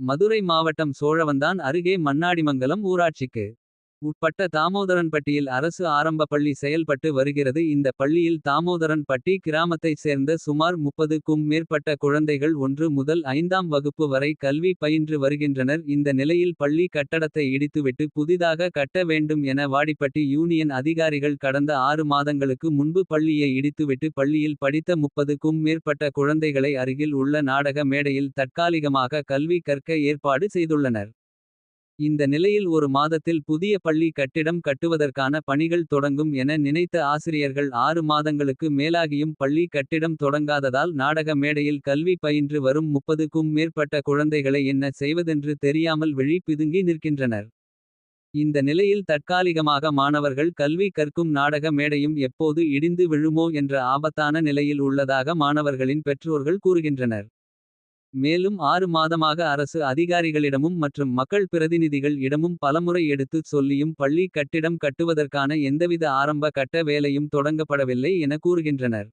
மதுரை மாவட்டம் சோழவந்தான் அருகே மண்ணாடிமங்கலம் ஊராட்சிக்கு. உட்பட்ட தாமோதரன்பட்டியில் அரசு ஆரம்ப பள்ளி செயல்பட்டு வருகிறது. இந்த பள்ளியில் தாமோதரன்பட்டி கிராமத்தைச் சேர்ந்த சுமார் 30க்கும் மேற்பட்ட குழந்தைகள் ஒன்று முதல் ஐந்தாம் வகுப்பு வரை கல்வி பயின்று வருகின்றனர். இந்த நிலையில் பள்ளி கட்டடத்தை இடித்துவிட்டு புதிதாக கட்ட வேண்டும் என வாடிப்பட்டி யூனியன் அதிகாரிகள் கடந்த ஆறு மாதங்களுக்கு முன்பு பள்ளியை இடித்துவிட்டு பள்ளியில் படித்த 30க்கும் மேற்பட்ட குழந்தைகளை அருகில் உள்ள நாடக மேடையில் தற்காலிகமாக கல்வி கற்க ஏற்பாடு செய்துள்ளனர். இந்த நிலையில் ஒரு மாதத்தில் புதிய பள்ளி கட்டிடம் கட்டுவதற்கான பணிகள் தொடங்கும் என நினைத்த ஆசிரியர்கள் ஆறு மாதங்களுக்கு மேலாகியும் பள்ளி கட்டிடம் தொடங்காததால் நாடக மேடையில் கல்வி பயின்று வரும் 30க்கும் மேற்பட்ட குழந்தைகளை என்ன செய்வதென்று தெரியாமல் விழி பிதுங்கி நிற்கின்றனர். இந்த நிலையில் தற்காலிகமாக மாணவர்கள் கல்வி கற்கும் நாடக மேடையும் எப்போது இடிந்து விழுமோ என்ற ஆபத்தான நிலையில் உள்ளதாக மாணவர்களின் பெற்றோர்கள் கூறுகின்றனர். மேலும் ஆறு மாதமாக அரசு அதிகாரிகளிடமும் மற்றும் மக்கள் பிரதிநிதிகள் இடமும் பலமுறை எடுத்துச் சொல்லியும் பள்ளி கட்டிடம் கட்டுவதற்கான எந்தவித ஆரம்ப கட்ட வேலையும் தொடங்கப்படவில்லை என கூறுகின்றனர்.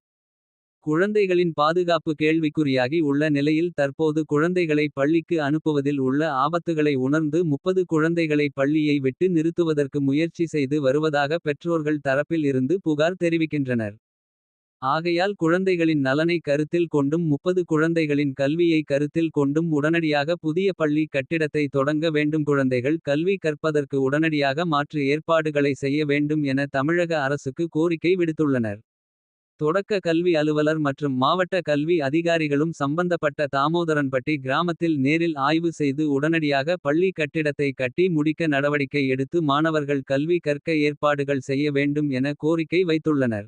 குழந்தைகளின் பாதுகாப்பு கேள்விக்குறியாகி உள்ள நிலையில் தற்போது குழந்தைகளை பள்ளிக்கு அனுப்புவதில் உள்ள ஆபத்துகளை உணர்ந்து 30 குழந்தைகளை பள்ளியை விட்டு நிறுத்துவதற்கு முயற்சி செய்து வருவதாக பெற்றோர்கள் தரப்பில் இருந்து புகார் தெரிவிக்கின்றனர். ஆகையால் குழந்தைகளின் நலனை கருத்தில் கொண்டும் 30 குழந்தைகளின் கல்வியை கருத்தில் கொண்டும் உடனடியாக புதிய பள்ளி கட்டிடத்தை தொடங்க வேண்டும் குழந்தைகள் கல்வி கற்பதற்கு உடனடியாக மாற்று ஏற்பாடுகளை செய்ய வேண்டும் என தமிழக அரசுக்கு கோரிக்கை விடுத்துள்ளனர். தொடக்க கல்வி அலுவலர் மற்றும் மாவட்ட கல்வி அதிகாரிகளும் சம்பந்தப்பட்ட தாமோதரன்பட்டி கிராமத்தில் நேரில் ஆய்வு செய்து உடனடியாக பள்ளி கட்டிடத்தை கட்டி முடிக்க நடவடிக்கை எடுத்து மாணவர்கள் கல்வி கற்க ஏற்பாடுகள் செய்ய வேண்டும் என கோரிக்கை வைத்துள்ளனர்.